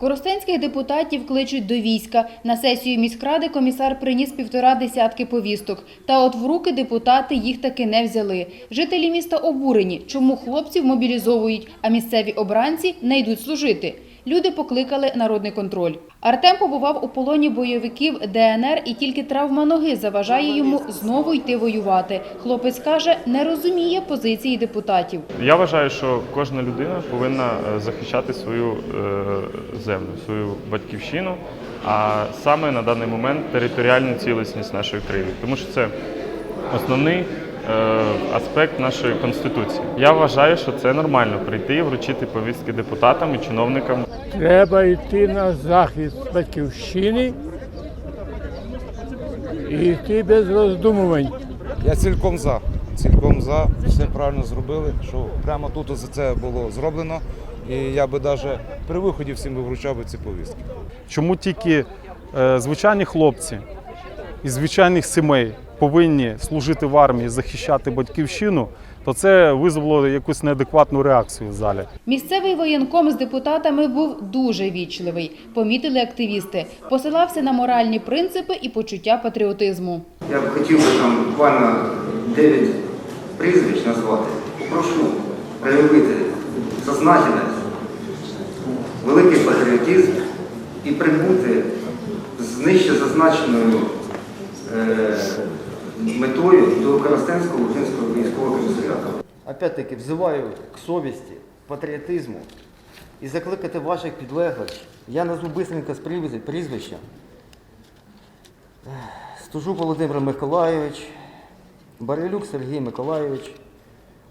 Коростенських депутатів кличуть до війська. На сесію міськради комісар приніс півтора десятки повісток. Та от в руки депутати їх таки не взяли. Жителі міста обурені, чому хлопців мобілізовують, а місцеві обранці не йдуть служити. Люди покликали народний контроль. Артем побував у полоні бойовиків ДНР і тільки травма ноги заважає йому знову йти воювати. Хлопець каже, не розуміє позиції депутатів. Я вважаю, що кожна людина повинна е, захищати свою е, землю, свою батьківщину, а саме на даний момент територіальну цілісність нашої країни, тому що це основний аспект нашої конституції. Я вважаю, що це нормально прийти і вручити повістки депутатам і чиновникам. Треба йти на захист батьківщини і йти без роздумувань. Я цілком за. Цілком за. Все правильно зробили, що прямо тут за це було зроблено. І я би навіть при виході всім би вручав би ці повістки. Чому тільки е, звичайні хлопці із звичайних сімей повинні служити в армії, захищати батьківщину, то це визвало якусь неадекватну реакцію в залі. Місцевий воєнком з депутатами був дуже вічливий. Помітили активісти. Посилався на моральні принципи і почуття патріотизму. Я б хотів би там буквально 9 прізвищ назвати. Прошу проявити сознательність, великий патріотизм і прибути з нижче зазначеною метою до Коростенського Лутинського військового комісаріату. опять-таки взиваю к совісті, патріотизму і закликати ваших підлеглих. Я назву бистренько з прізвища- Стужу Стужук Володимир Миколайович, Барилюк Сергій Миколайович,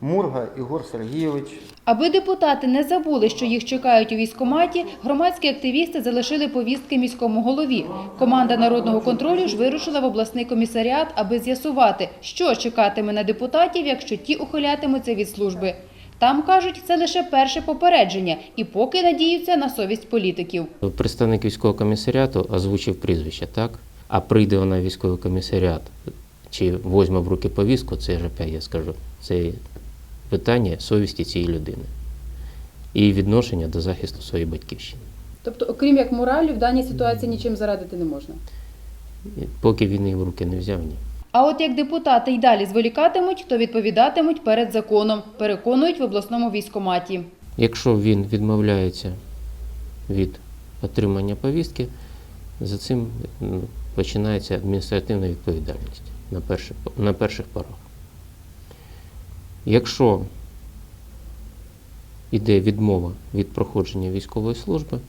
Мурга Ігор Сергійович. Аби депутати не забули, що їх чекають у військкоматі, громадські активісти залишили повістки міському голові. Команда народного контролю ж вирушила в обласний комісаріат, аби з'ясувати, що чекатиме на депутатів, якщо ті ухилятимуться від служби. Там кажуть, це лише перше попередження, і поки надіються на совість політиків. Представник військового комісаріату озвучив прізвище, так? А прийде вона військовий комісаріат чи возьме в руки повістку, це ж опять я скажу, це питання совісті цієї людини і відношення до захисту своєї батьківщини. Тобто, окрім як моралі, в даній ситуації нічим зарадити не можна. Поки він її в руки не взяв, ні. А от як депутати й далі зволікатимуть, то відповідатимуть перед законом, переконують в обласному військкоматі. Якщо він відмовляється від отримання повістки, за цим ну, починається адміністративна відповідальність на перших, на перших порах. Якщо йде відмова від проходження військової служби,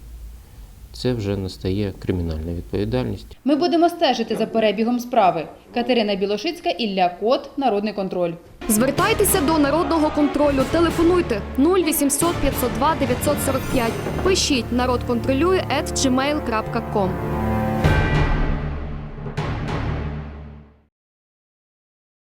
це вже настає кримінальна відповідальність. Ми будемо стежити за перебігом справи. Катерина Білошицька, Ілля Кот, Народний контроль. Звертайтеся до народного контролю. Телефонуйте 0800 502 945. Пишіть народ контролює.